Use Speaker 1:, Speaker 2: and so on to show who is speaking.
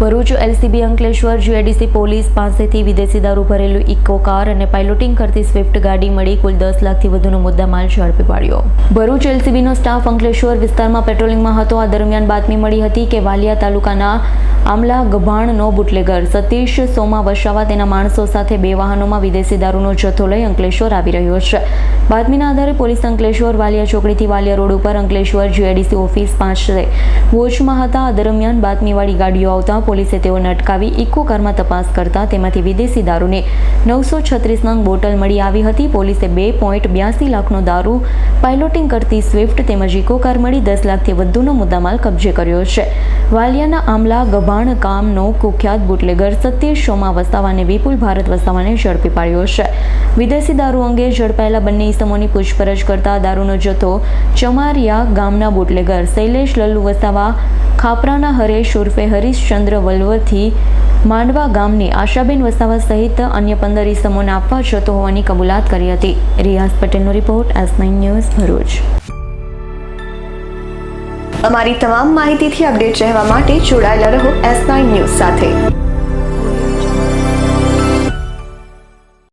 Speaker 1: Bharuch LCB Ankleshwar GIDC police પાસેથી વિદેશી દારૂ ભરેલું ઇકો કાર અને પાઇલોટિંગ કરતી સ્વિફ્ટ ગાડી મળી કુલ દસ લાખથી વધુનો મુદ્દામાલ ઝડપી પાડ્યો. ભરૂચ એલસીબીનો સ્ટાફ અંકલેશ્વર વિસ્તારમાં પેટ્રોલિંગમાં હતો. આ દરમિયાન બાતમી મળી હતી કે વાલિયા તાલુકાના આમલા ગભાણનો બુટલેગર સતીશ સોમા વસાવા તેના માણસો સાથે બે વાહનોમાં વિદેશી દારૂનો જથ્થો લઈ અંકલેશ્વર આવી રહ્યો છે. બાતમીના આધારે પોલીસ અંકલેશ્વર વાલિયા ચોકડીથી વાલિયા રોડ ઉપર અંકલેશ્વર જીઆઈડીસી ઓફિસ પાસે વોચમાં હતા. આ દરમિયાન બાતમીવાળી ગાડીઓ આવતા પોલીસે તેઓને અટકાવી ઇકો કારમાં તપાસ કરતા તેમાંથી વિદેશી દારૂની નવસો છત્રીસ નંગ બોટલ મળી આવી હતી. પોલીસે બે પોઈન્ટ બ્યાસી લાખનો દારૂ પાઇલોટિંગ કરતી સ્વિફ્ટ તેમજ ઇકો કાર મળી દસ લાખથી વધુનો મુદ્દામાલ કબજે કર્યો છે. વાલિયાના આમલા ગભાણ કામનો કુખ્યાત બુટલેગર સતીશ શોમા વસાવાને વિપુલ ભારત વસાવાને ઝડપી પાડ્યો છે. વિદેશી દારૂ અંગે ઝડપાયેલા બંને ઇસમોની પૂછપરછ કરતા દારૂનો જથ્થો ચમારિયા ગામના બુટલેગર શૈલેષ લલ્લુ વસાવા, ખાપરાના હરેશ ઉર્ફે હરીશચંદ્ર વલવથી માંડવા ગામની આશાબેન વસાવા સહિત અન્ય પંદર ઇસમોને આપવા જતો હોવાની કબૂલાત કરી હતી. રિયાઝ પટેલનો report S nine news Bharuch.
Speaker 2: અમારી તમામ માહિતીથી અપડેટ રહેવા માટે જોડાયેલા રહો એસ નાઇન ન્યૂઝ સાથે.